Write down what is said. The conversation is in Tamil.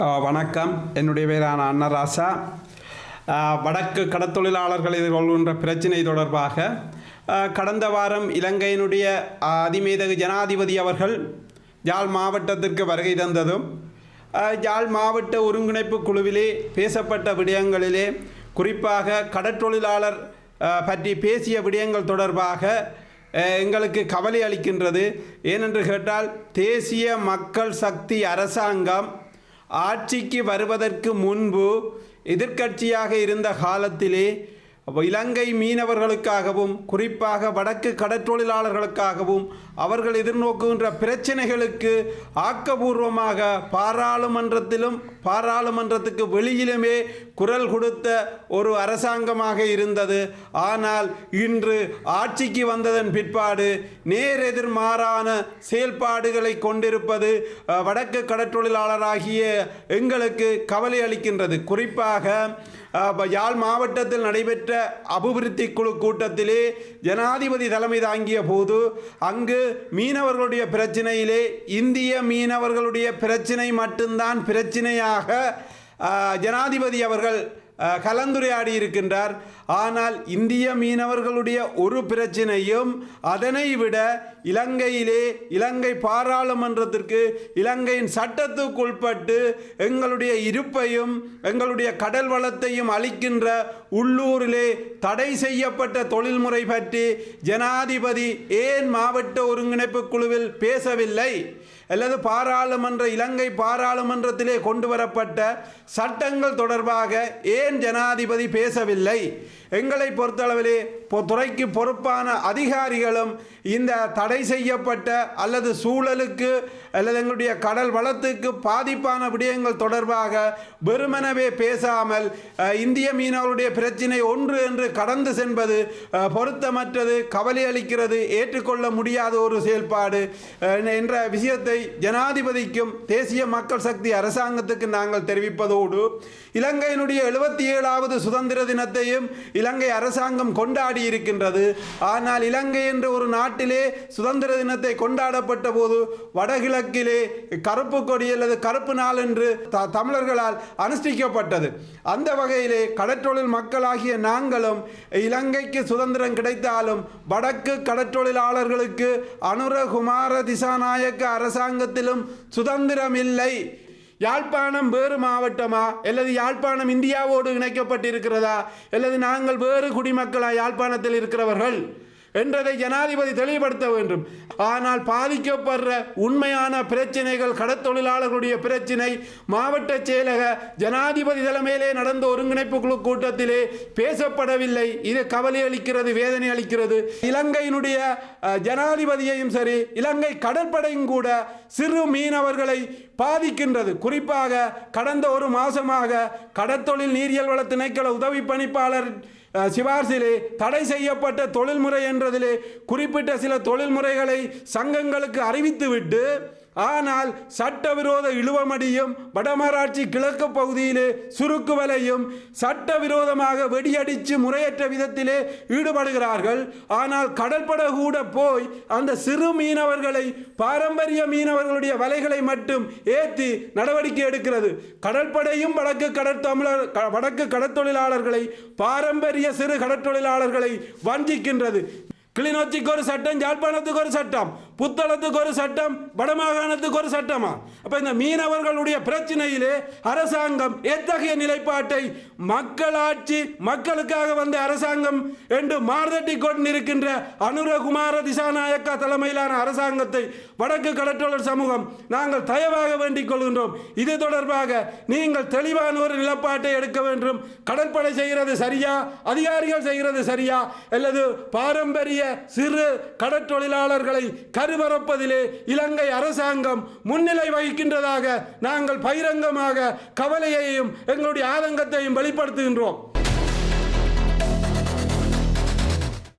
வணக்கம். என்னுடைய பேரான அன்னராசா. வடக்கு கடத்தொழிலாளர்கள் எதிர்கொள்கின்ற பிரச்சினை தொடர்பாக கடந்த வாரம் இலங்கையினுடைய அதிமேதகு ஜனாதிபதி அவர்கள் யாழ் மாவட்டத்திற்கு வருகை தந்ததும் ஆ, யாழ் மாவட்ட ஒருங்கிணைப்பு குழுவிலே பேசப்பட்ட விடயங்களிலே குறிப்பாக கடற்றொழிலாளர் பற்றி பேசிய விடயங்கள் தொடர்பாக எங்களுக்கு கவலை அளிக்கின்றது. ஏனென்று கேட்டால் தேசிய மக்கள் சக்தி அரசாங்கம் ஆட்சிக்கு வருவதற்கு முன்பு எதிர்க்கட்சியாக இருந்த காலத்திலே இலங்கை மீனவர்களுக்காகவும் குறிப்பாக வடக்கு கடற்றொழிலாளர்களுக்காகவும் அவர்கள் எதிர்நோக்குகின்ற பிரச்சனைகளுக்கு ஆக்கபூர்வமாக பாராளுமன்றத்திலும் பாராளுமன்றத்துக்கு வெளியிலுமே குரல் கொடுத்த ஒரு அரசாங்கமாக இருந்தது. ஆனால் இன்று ஆட்சிக்கு வந்ததன் பிற்பாடு நேர் எதிர்மாறான செயல்பாடுகளை கொண்டிருப்பது வடக்கு கடற்றொழிலாளராகிய எங்களுக்கு கவலை அளிக்கின்றது. குறிப்பாக யாழ் மாவட்டத்தில் நடைபெற்ற அபிவிருத்தி குழு கூட்டத்திலே ஜனாதிபதி தலைமை தாங்கிய போது அங்கு மீனவர்களுடைய பிரச்சனையிலே இந்திய மீனவர்களுடைய பிரச்சனை மட்டும்தான் பிரச்சனையாக ஜனாதிபதி அவர்கள் கலந்துரையாடி இருக்கின்றார். ஆனால் இந்திய மீனவர்களுடைய ஒரு பிரச்சனையும் அதனை விட இலங்கையிலே இலங்கை பாராளுமன்றத்திற்கு இலங்கையின் சட்டத்துக்குட்பட்டு எங்களுடைய இருப்பையும் எங்களுடைய கடல் வளத்தையும் அளிக்கின்ற உள்ளூரிலே தடை செய்யப்பட்ட தொழில்முறை பற்றி ஜனாதிபதி ஏன் மாவட்ட ஒருங்கிணைப்பு குழுவில் பேசவில்லை? அல்லது பாராளுமன்ற இலங்கை பாராளுமன்றத்திலே கொண்டு வரப்பட்ட சட்டங்கள் தொடர்பாக ஏன் ஜனாதிபதி பேசவில்லை? எங்களை பொறுத்தளவிலே துறைக்கு பொறுப்பான அதிகாரிகளும் இந்த தடை செய்யப்பட்ட அல்லது சூழலுக்கு அல்லது எங்களுடைய கடல் வளத்துக்கு பாதிப்பான விடயங்கள் தொடர்பாக வெறுமனவே பேசாமல் இந்திய மீனவருடைய பிரச்சினை ஒன்று என்று கடந்து சென்பது பொருத்தமற்றது கவலை அளிக்கிறது ஏற்றுக்கொள்ள முடியாத ஒரு செயல்பாடு என்ற விஷயத்தை ஜனாதிபதிக்கும் தேசிய மக்கள் சக்தி அரசாங்கத்துக்கு நாங்கள் தெரிவிப்பதோடு இலங்கையினுடைய எழுபத்தி ஏழாவது சுதந்திர தினத்தையும் இலங்கை அரசாங்கம் கொண்டாடி இருக்கின்றது. ஆனால் இலங்கை என்ற ஒரு நாட்டிலே சுதந்திர தினத்தை கொண்டாடப்பட்ட போது வடகிழக்கிலே கருப்பு கொடி அல்லது கருப்பு நாள் என்று த- தமிழர்களால் அனுஷ்டிக்கப்பட்டது. அந்த வகையிலே கடற்றொழில் மக்களாகிய நாங்களும் இலங்கைக்கு சுதந்திரம் கிடைத்தாலும் வடக்கு கடற்றொழிலாளர்களுக்கு அனுரகுமார திசாநாயக்க அரசாங்கத்திலும் சுதந்திரம் இல்லை. யாழ்ப்பாணம் வேறு மாவட்டமா? அல்லது யாழ்ப்பாணம் இந்தியாவோடு இணைக்கப்பட்டிருக்கிறதா? அல்லது நாங்கள் வேறு குடிமக்களா யாழ்ப்பாணத்தில் இருக்கிறவர்கள்? என்றதை ஜனாதிபதி தெளிவுபடுத்த வேண்டும். ஆனால் பாதிக்கப்படுற உண்மையான பிரச்சனைகள் கடத்தொழிலாளர்களுடைய பிரச்சினை மாவட்ட செயலக ஜனாதிபதி தலைமையிலே நடந்த ஒருங்கிணைப்பு குழு கூட்டத்திலே பேசப்படவில்லை. இது கவலை அளிக்கிறது வேதனை அளிக்கிறது. இலங்கையினுடைய ஜனாதிபதியையும் சரி இலங்கை கடற்படையும் கூட சிறு மீனவர்களை பாதிக்கின்றது. குறிப்பாக கடந்த ஒரு மாசமாக கடற்தொழில் நீரியல் வள திணைக்கள உதவி பணிப்பாளர் சிபார்சிலே தடை செய்யப்பட்ட தொழில்முறை என்றதிலே குறிப்பிட்ட சில தொழில்முறைகளை சங்கங்களுக்கு அறிவித்துவிட்டு ஆனால் சட்டவிரோத இழுவமடியும் வடமராட்சி கிழக்கு பகுதியிலே சுருக்கு வலையும் சட்டவிரோதமாக வெடியடித்து முறையற்ற விதத்திலே ஈடுபடுகிறார்கள். ஆனால் கடற்பட கூட போய் அந்த சிறு மீனவர்களை பாரம்பரிய மீனவர்களுடைய வலைகளை மட்டும் ஏற்றி நடவடிக்கை எடுக்கிறது. கடற்படையும் வடக்கு கடற்தமிழர் க- வடக்கு கடற்தொழிலாளர்களை பாரம்பரிய சிறு கடற்தொழிலாளர்களை வஞ்சிக்கின்றது. கிளிநொச்சிக்கு ஒரு சட்டம் யாழ்ப்பாணத்துக்கு ஒரு சட்டம். புத்தளத்துக்கு ஒரு சட்டம் வடமாகாணத்துக்கு ஒரு சட்டமா? அப்ப இந்த மீனவர்களுடைய பிரச்சனையிலே அரசாங்கம் எத்தகைய நிலைப்பாட்டை மக்களாட்சி மக்களுக்காக வந்த அரசாங்கம் என்று மார்தட்டி கொண்டிருக்கின்ற அனுரகுமார திசாநாயக்கா தலைமையிலான அரசாங்கத்தை வடக்கு கடற்றொழர் சமூகம் நாங்கள் தயவாக வேண்டிக் கொள்கின்றோம். இது தொடர்பாக நீங்கள் தெளிவான ஒரு நிலப்பாட்டை எடுக்க வேண்டும். கடற்படை செய்கிறது சரியா? அதிகாரிகள் செய்கிறது சரியா? அல்லது பாரம்பரிய சிறு கடற்றொழிலாளர்களை கருவறப்பதிலே இலங்கை அரசாங்கம் முன்னிலை வகிக்கின்றதாக நாங்கள் பகிரங்கமாக கவலையையும் எங்களுடைய ஆதங்கத்தையும் வெளிப்படுத்துகின்றோம்.